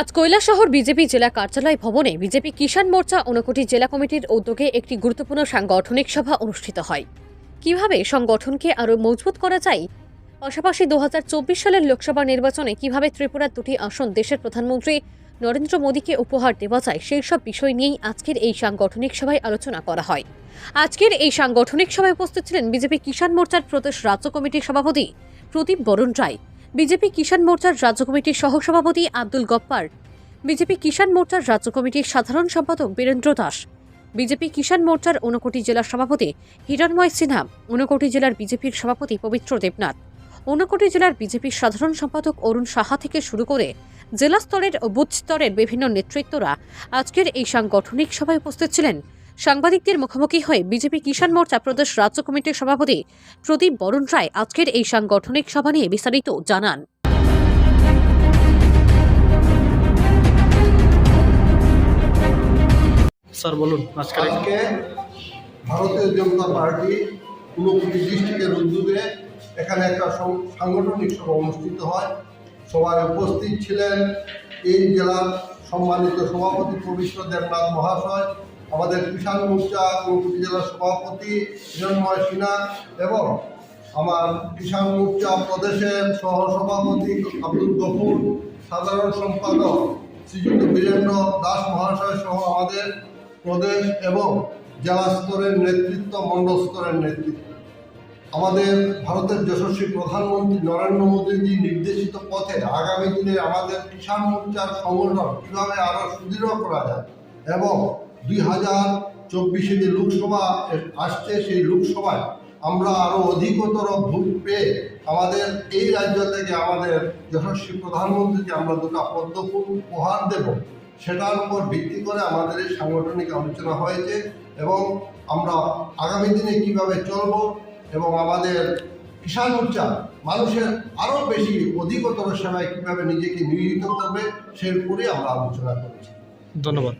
আজ কৈলাসহর বিজেপি জেলা কার্যালয় ভবনে বিজেপি কিষাণ মোর্চা ঊনকোটি জেলা কমিটির উদ্যোগে একটি গুরুত্বপূর্ণ সাংগঠনিক সভা অনুষ্ঠিত হয়। কীভাবে সংগঠনকে আরও মজবুত করা যায়? পাশাপাশি দু হাজার চব্বিশ সালের লোকসভা নির্বাচনে কীভাবে ত্রিপুরার দুটি আসন দেশের প্রধানমন্ত্রী নরেন্দ্র মোদীকে উপহার দেওয়া যায়, সেই সব বিষয় নিয়েই আজকের এই সাংগঠনিক সভায় আলোচনা করা হয়। আজকের এই সাংগঠনিক সভায় উপস্থিত ছিলেন বিজেপি কিষাণ মোর্চার প্রদেশ রাজ্য কমিটির সভাপতি প্রদীপ বরুণ রায়, বিজেপি কিষাণ মোর্চার রাজ্য কমিটির সহসভাপতি আব্দুল গপ্পার বিজেপি কিষাণ মোর্চার রাজ্য কমিটির সাধারণ সম্পাদক বীরেন্দ্র দাস, বিজেপি কিষাণ মোর্চার ঊনকোটি জেলার সভাপতি হিরণময় সিনহা, ঊনকোটি জেলার বিজেপির সভাপতি পবিত্র দেবনাথ, ঊনকোটি জেলার বিজেপির সাধারণ সম্পাদক অরুণ সাহা থেকে শুরু করে জেলা স্তরের ও বুথ স্তরের বিভিন্ন নেতৃত্বরা আজকের এই সাংগঠনিক সভায় উপস্থিত ছিলেন। সাংবাদিকদের মুখোমুখি হয়ে বিজেপি কিষাণ মোর্চা প্রদেশ রাজ্য কমিটির সভাপতি প্রদীপ বরুণ রায় আজকের এই সাংগঠনিক সভা নিয়ে বিস্তারিত জানান। স্যার বলুন আজকে ভারতীয় জনতা পার্টি ঊনকোটি ডিস্ট্রিক্টের উদ্যোগে এখানে একটা সাংগঠনিক সভা অনুষ্ঠিত হয়। সভায় উপস্থিত ছিলেন এই জেলার সম্মানিত সভাপতি পবিত্র দেবনাথ মহাশয়, আমাদের কিষাণ মোর্চা ঊনকোটি জেলার সভাপতি হিরণময় সিনহা এবং আমার কিষাণ মোর্চা প্রদেশের সহসভাপতি আব্দুল গফুর, সাধারণ সম্পাদক শ্রীযুক্ত বীরেন্দ্র দাস মহাশয় সহ আমাদের প্রদেশ এবং জেলা স্তরের নেতৃত্ব, মণ্ডল স্তরের নেতৃত্ব। আমাদের ভারতের যশস্বী প্রধানমন্ত্রী নরেন্দ্র মোদীজি নির্দেশিত পথে আগামী দিনে আমাদের কিষাণ মোর্চার সংগঠন কীভাবে আরও সুদৃঢ় করা যায় এবং দুই হাজার চব্বিশে যে লোকসভা আসছে সেই লোকসভায় আমরা আরও অধিকতর ভোট পেয়ে আমাদের এই রাজ্য থেকে আমাদের যশস্বী প্রধানমন্ত্রীকে আমরা দুটা পদ্মফুল উপহার দেব। সেটার উপর ভিত্তি করে আমাদের এই সাংগঠনিক আলোচনা হয়েছে এবং আমরা আগামী দিনে কীভাবে চলব এবং আমাদের কিষাণ মোর্চা মানুষের আরও বেশি অধিকতর সেবায় কীভাবে নিজেকে নিয়োজিত করবে সেই উপরেই আমরা আলোচনা করেছি। ধন্যবাদ।